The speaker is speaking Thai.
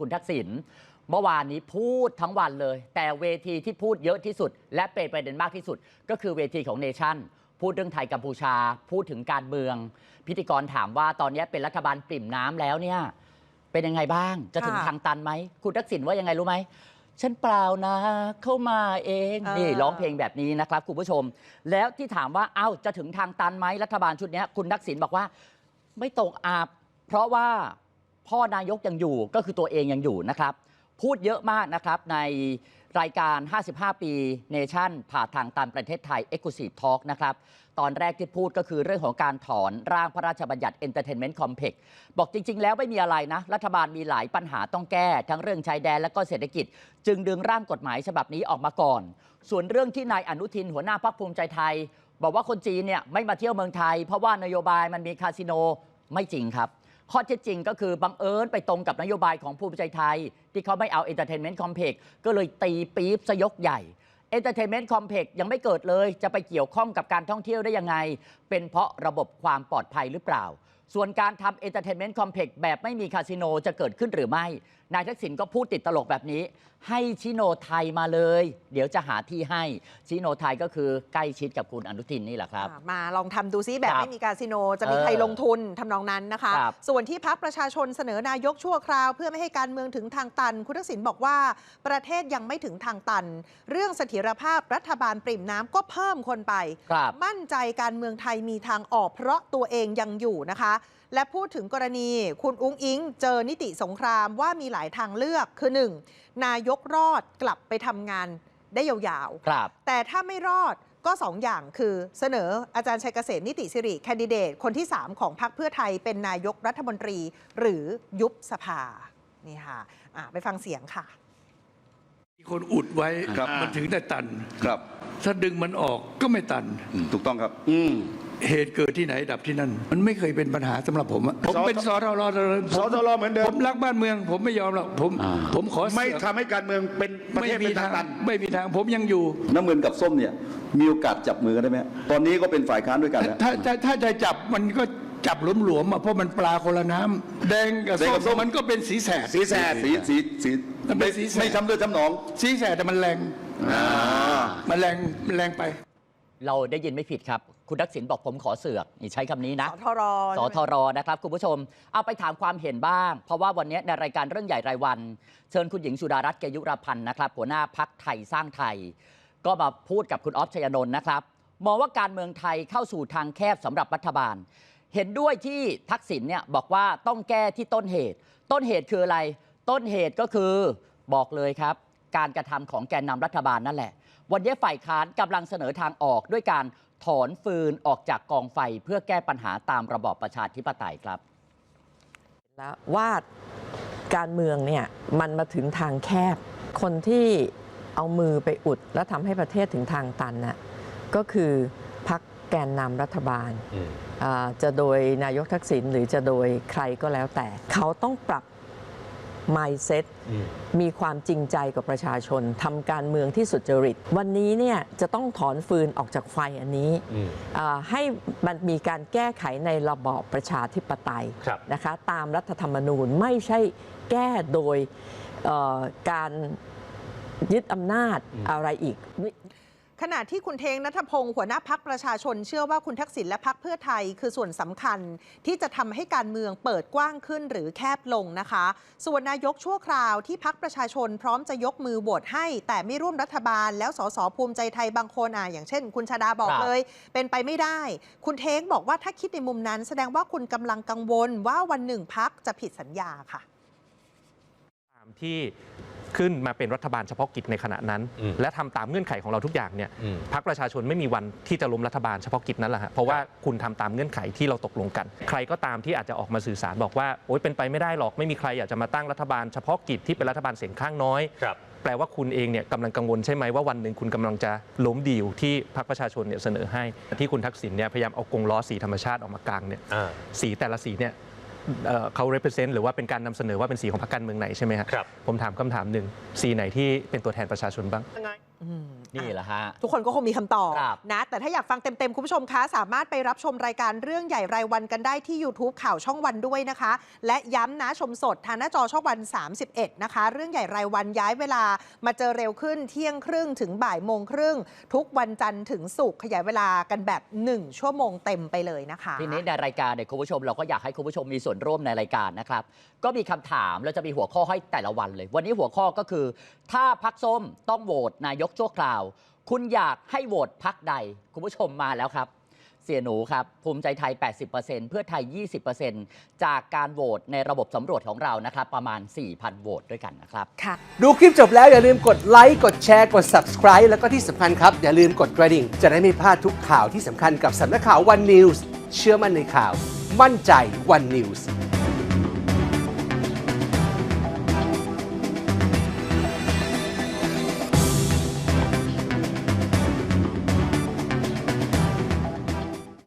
คุณทักษิณเมื่อวานนี้พูดทั้งวันเลย แต่เวทีที่พูดเยอะที่สุด และเป็นประเด็นมากที่สุด ก็คือเวทีของเนชั่นพูดเรื่องไทยกัมพูชา พูดถึงการเมือง พิธีกรถามว่าตอนนี้เป็นรัฐบาลปริ่มน้ำแล้วเนี่ยเป็นยังไงบ้าง จะถึงค่ะทางตันไหม คุณทักษิณว่ายังไงรู้ไหม ฉันเปล่านะ เข้ามาเองเออนี่ร้องเพลงแบบนี้นะครับคุณผู้ชม แล้วที่ถามว่า เอ้า จะถึงทางตันไหมรัฐบาลชุดเนี้ยคุณทักษิณบอกว่า ไม่ตกอาบเพราะว่า พ่อนายกยังอยู่ก็คือตัวเองยังอยู่นะครับ พูดเยอะมากนะครับในรายการ 55 ปีเนชั่นผ่าทางตันประเทศไทย e x c l u s i v e Talk นะครับ ตอนแรกที่พูดก็คือเรื่องของการถอนร่างพระราชบัญญัติ Entertainment Complex บอกจริง ๆ แล้วไม่มีอะไรนะ รัฐบาลมีหลายปัญหาต้องแก้ ทั้งเรื่องชายแดนและก็เศรษฐกิจ จึงดึงร่างกฎหมายฉบับนี้ออกมาก่อน ส่วนเรื่องที่นายอนุทินหัวหน้าพรรคภูมิใจไทย บอกว่าคนจีนเนี่ยไม่มาเที่ยวเมืองไทย เพราะว่านโยบายมันมีคาสิโนไม่จริงครับ ข้อเท็จจริงก็คือบังเอิญไปตรงกับนโยบายของภูมิใจไทย ที่เขาไม่เอาเอนเตอร์เทนเมนต์คอมเพกก็เลยตีปี๊บสยกใหญ่เอนเตอร์เทนเมนต์คอมเพกยังไม่เกิดเลย จะไปเกี่ยวข้องกับการท่องเที่ยวได้ยังไง เป็นเพราะระบบความปลอดภัยหรือเปล่า ส่วนการทำ Entertainment Complex แบบไม่มีคาสิโนจะเกิดขึ้นหรือไม่ นายทักษิณก็พูดติดตลกแบบนี้ ให้ชิโนไทยมาเลย เดี๋ยวจะหาที่ให้ชิโนไทยก็คือใกล้ชิดกับคุณอนุทินนี่แหละครับ อะมาลองทำดูซิแบบครับไม่มีการซิโน จะมีเออใครลงทุนทำนองนั้นนะคะ ครับส่วนที่พักประชาชนเสนอนายกชั่วคราว เพื่อไม่ให้การเมืองถึงทางตัน คุณทักษิณบอกว่าประเทศยังไม่ถึงทางตัน เรื่องเสถียรภาพรัฐบาลปริ่มน้ำก็เพิ่มคนไป ครับ มั่นใจการเมืองไทยมีทางออกเพราะตัวเองยังอยู่นะคะและพูดถึงกรณีคุณอุ้งอิงเจอนิติสงครามว่ามีหลายทางเลือกคือ 1. นายกรอดกลับไปทำงานได้ยาวๆครับแต่ถ้าไม่รอดก็2อย่างคือเสนออาจารย์ชัยเกษมนิติสิริแคนดิเดต คนที่ 3 ของพรรคเพื่อไทยเป็นนายกรัฐมนตรีหรือยุบสภา นี่ค่ะอะไปฟังเสียงค่ะมีคนอุดไว้ครับมันถึงได้ตันครับ ถ้าดึงมันออกก็ไม่ตันอืมถูกต้องครับ อืม เหตุเกิดที่ไหนดับที่นั่น มันไม่เคยเป็นปัญหาสำหรับผมอะผมสเป็นสทรเลยสทรเหมือนเดิมผมรักบ้านเมือง ผมไม่ยอมหรอกผมอ่าผมขอไม่เสือกทำให้การเมืองเป็นประไม่เทศมีเป็นทาทางงตันไม่มีทางผมยังอยู่น้ำเงินกับส้มเนี่ย มีโอกาสจับมือกันได้ไหมตอนนี้ก็เป็นฝ่ายค้านด้วยกันแล้วถ้าถ้าถ้าจะจับมันก็จับหลวมๆอะเพราะมันปลาคนละน้ำแดงกับแดงกับส้ส้มมมันก็เป็นสีแสดสีแสดสีสีสีมันเป็นไม่สีแสดไม่ช้ำเลือดช้ำหนอง สีแสดแต่มันแรงอ่ามันแรงมันแรงไป เราได้ยินไม่ผิดครับ คุณทักษิณบอกผมขอเสือกนี่ใช้คำนี้นะสทรสทรนะครับคุณผู้ชม เอาไปถามความเห็นบ้าง เพราะว่าวันนี้ในรายการเรื่องใหญ่รายวัน เชิญคุณหญิงสุดารัตน์เกยุรพันธ์นะครับหัวหน้าพักไทยสร้างไทย ก็มาพูดกับคุณออฟชยนนท์นะครับมองว่าการเมืองไทยเข้าสู่ทางแคบสำหรับรัฐบาล เห็นด้วยที่ทักษิณเนี่ยบอกว่าต้องแก้ที่ต้นเหตุ ต้นเหตุคืออะไร ต้นเหตุก็คือบอกเลยครับ การกระทำของแกนนำรัฐบาลนั่นแหละ วันนี้ฝ่ายค้านกำลังเสนอทางออกด้วยการถอนฟืนออกจากกองไฟเพื่อแก้ปัญหาตามระบอบประชาธิปไตยครับแล้วว่าการเมืองเนี่ยมันมาถึงทางแคบ คนที่เอามือไปอุด แล้วทำให้ประเทศถึงทางตันน่ะก็คือพักแกนนำรัฐบาลอ่าจะโดยนายกทักษิณหรือจะโดยใครก็แล้วแต่ เขาต้องปรับ mindset มีความจริงใจกับประชาชนทำการเมืองที่สุจริต วันนี้เนี่ยจะต้องถอนฟืนออกจากไฟอันนี้อ่าให้มันมีการแก้ไขในระบอบประชาธิปไตยครับนะคะตามรัฐธรรมนูญไม่ใช่แก้โดยเอ่อการยึดอำนาจอะไรอีก ขณะที่คุณเทงนัทพงศ์หัวหน้าพักประชาชน เชื่อว่าคุณทักษิณและพักเพื่อไทย คือส่วนสำคัญที่จะทำให้การเมืองเปิดกว้างขึ้นหรือแคบลงนะคะ ส่วนนายกชั่วคราวที่พักประชาชนพร้อมจะยกมือโหวตให้ แต่ไม่ร่วมรัฐบาล แล้วสสภูมิใจไทยบางคนอะอย่างเช่น คุณชาดาบอกครับเลย เป็นไปไม่ได้ คุณเทงบอกว่าถ้าคิดในมุมนั้น แสดงว่าคุณกำลังกังวลว่าวันหนึ่งพักจะผิดสัญญาค่ะตามที่ ขึ้นมาเป็นรัฐบาลเฉพาะกิจในขณะนั้นอืมและทำตามเงื่อนไขของเราทุกอย่างเนี่ยอืมพักประชาชนไม่มีวันที่จะล้มรัฐบาลเฉพาะกิจนั้นแหละฮะเพราะว่าคุณทำตามเงื่อนไขที่เราตกลงกัน ใครก็ตามที่อาจจะออกมาสื่อสารบอกว่าโอ๊ยเป็นไปไม่ได้หรอกไม่มีใครอยากจะมาตั้งรัฐบาลเฉพาะกิจที่เป็นรัฐบาลเสียงข้างน้อยครับแปลว่าคุณเองเนี่ยกำลังกังวลใช่ไหมว่าวันหนึ่งคุณกำลังจะล้มดีลที่พรรคประชาชนเนี่ยเสนอให้ ที่คุณทักษิณเนี่ยพยายามเอากงล้อสีธรรมชาติออกมากลางเนี่ยอ่าสีแต่ละสีเนี่ย เอ่อเขา represent หรือว่าเป็นการนำเสนอว่าเป็นสีของพรรคการเมืองไหนใช่ไหมฮะครับผมถามคำถามหนึ่งสีไหนที่เป็นตัวแทนประชาชนบ้างยังไงอืม นี่แหละฮะ ทุกคนก็คงมีคำตอบครับนะ แต่ถ้าอยากฟังเต็ม ๆ คุณผู้ชมคะ สามารถไปรับชมรายการเรื่องใหญ่รายวันกันได้ที่ YouTube ข่าวช่องวันด้วยนะคะ และย้ำนะชมสดทางหน้าจอช่องวัน 31 นะคะ เรื่องใหญ่รายวันย้ายเวลามาเจอเร็วขึ้นเที่ยงครึ่งถึงบ่ายโมงครึ่ง ทุกวันจันทร์ถึงศุกร์ขยายเวลากันแบบ 1 ชั่วโมงเต็มไปเลยนะคะ ทีนี้ในรายการเนี่ยคุณผู้ชมเราก็อยากให้คุณผู้ชมมีส่วนร่วมในรายการนะครับ ก็มีคำถามแล้วจะมีหัวข้อให้แต่ละวันเลย วันนี้หัวข้อก็คือ ถ้าพักส้มต้องโหวตนายกชั่วคราวคุณอยากให้โหวตพักใด คุณผู้ชมมาแล้วครับ เสียหนูครับ ภูมิใจไทย 80%เพื่อไทย 20%จากการโหวตในระบบสำรวจของเรานะครับ ประมาณ 4,000 โหวตด้วยกันนะครับดูคลิปจบแล้วอย่าลืมกดไลค์กดแชร์กด subscribe แล้วก็ที่สำคัญครับ อย่าลืมกดกระดิ่ง จะได้ไม่พลาดทุกข่าวที่สำคัญกับสำนักข่าว One News เชื่อมั่นในข่าว มั่นใจ One News